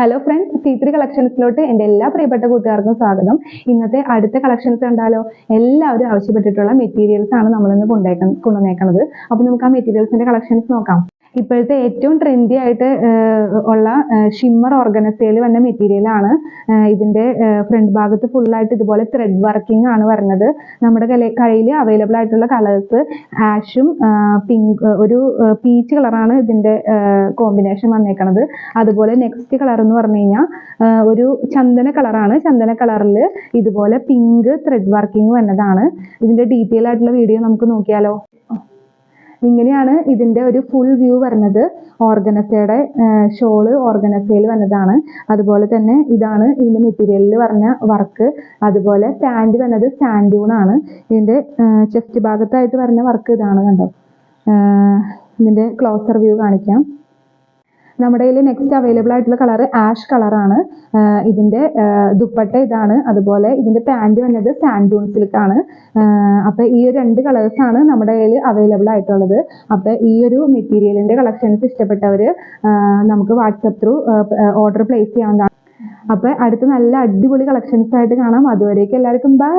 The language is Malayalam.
ഹലോ ഫ്രണ്ട്സ് ടി ത്രീ കളക്ഷൻസിലോട്ട് എന്റെ എല്ലാ പ്രിയപ്പെട്ട കൂട്ടുകാർക്കും സ്വാഗതം. ഇന്നത്തെ അടുത്ത കളക്ഷൻസ് കണ്ടാലോ? എല്ലാവരും ആവശ്യപ്പെട്ടിട്ടുള്ള മെറ്റീരിയൽസ് ആണ് നമ്മളിന്ന് കൊണ്ടേക്കുന്നത് കൊണ്ടുവന്നേക്കുന്നത് അപ്പോൾ നമുക്ക് ആ മെറ്റീരിയൽസിന്റെ കളക്ഷൻസ് നോക്കാം. ഇപ്പോഴത്തെ ഏറ്റവും ട്രെൻഡി ആയിട്ട് ഉള്ള ഷിമ്മർ ഓർഗനസയിൽ വന്ന മെറ്റീരിയൽ ആണ് ഇതിന്റെ ഫ്രണ്ട് ഭാഗത്ത് ഫുൾ ആയിട്ട് ഇതുപോലെ ത്രെഡ് വർക്കിംഗ് ആണ് വരുന്നത്. നമ്മുടെ കയ്യിൽ അവൈലബിൾ ആയിട്ടുള്ള കളേഴ്സ് ആഷും പിങ്ക് ഒരു പീച്ച് കളറാണ് ഇതിന്റെ കോമ്പിനേഷൻ വന്നേക്കണത്. അതുപോലെ നെക്സ്റ്റ് കളർ എന്ന് പറഞ്ഞു കഴിഞ്ഞാൽ ഒരു ചന്ദന കളറാണ് ചന്ദന കളറിൽ ഇതുപോലെ പിങ്ക് ത്രെഡ് വർക്കിംഗ് വന്നതാണ്. ഇതിന്റെ ഡീറ്റെയിൽ ആയിട്ടുള്ള വീഡിയോ നമുക്ക് നോക്കിയാലോ? ഇങ്ങനെയാണ് ഇതിന്റെ ഒരു ഫുൾ വ്യൂ വരുന്നത്. ഓർഗനസയുടെ ഷോൾ ഓർഗനസയിൽ വന്നതാണ്. അതുപോലെ തന്നെ ഇതാണ് ഇതിന്റെ മെറ്റീരിയലിൽ പറഞ്ഞ വർക്ക് അതുപോലെ പാന്റ് വന്നത് ആണ്. ഇതിന്റെ ചെസ്റ്റ് ഭാഗത്തായിട്ട് വരുന്ന വർക്ക് ഇതാണ് കണ്ടോ? ഇതിന്റെ ക്ലോസർ വ്യൂ കാണിക്കാം. നമ്മുടെ കയ്യിൽ നെക്സ്റ്റ് അവൈലബിൾ ആയിട്ടുള്ള കളർ ആഷ് കളറാണ് ഇതിന്റെ ദുപ്പട്ട ഇതാണ്. അതുപോലെ ഇതിന്റെ പാന്റ് വന്നത് സാൻഡൂൺ സിൽക്ക് ആണ്. ആഹ് അപ്പൊ ഈ ഒരു രണ്ട് കളേഴ്സ് ആണ് നമ്മുടെ കയ്യിൽ അവൈലബിൾ ആയിട്ടുള്ളത്. അപ്പൊ ഈ ഒരു മെറ്റീരിയലിന്റെ കളക്ഷൻസ് ഇഷ്ടപ്പെട്ടവർ നമുക്ക് വാട്സപ്പ് ത്രൂ ഓർഡർ പ്ലേസ് ചെയ്യാവുന്നതാണ്. അപ്പൊ അടുത്ത നല്ല അടിപൊളി കളക്ഷൻസ് ആയിട്ട് കാണാം. അതുവരേക്കും എല്ലാവർക്കും ബൈ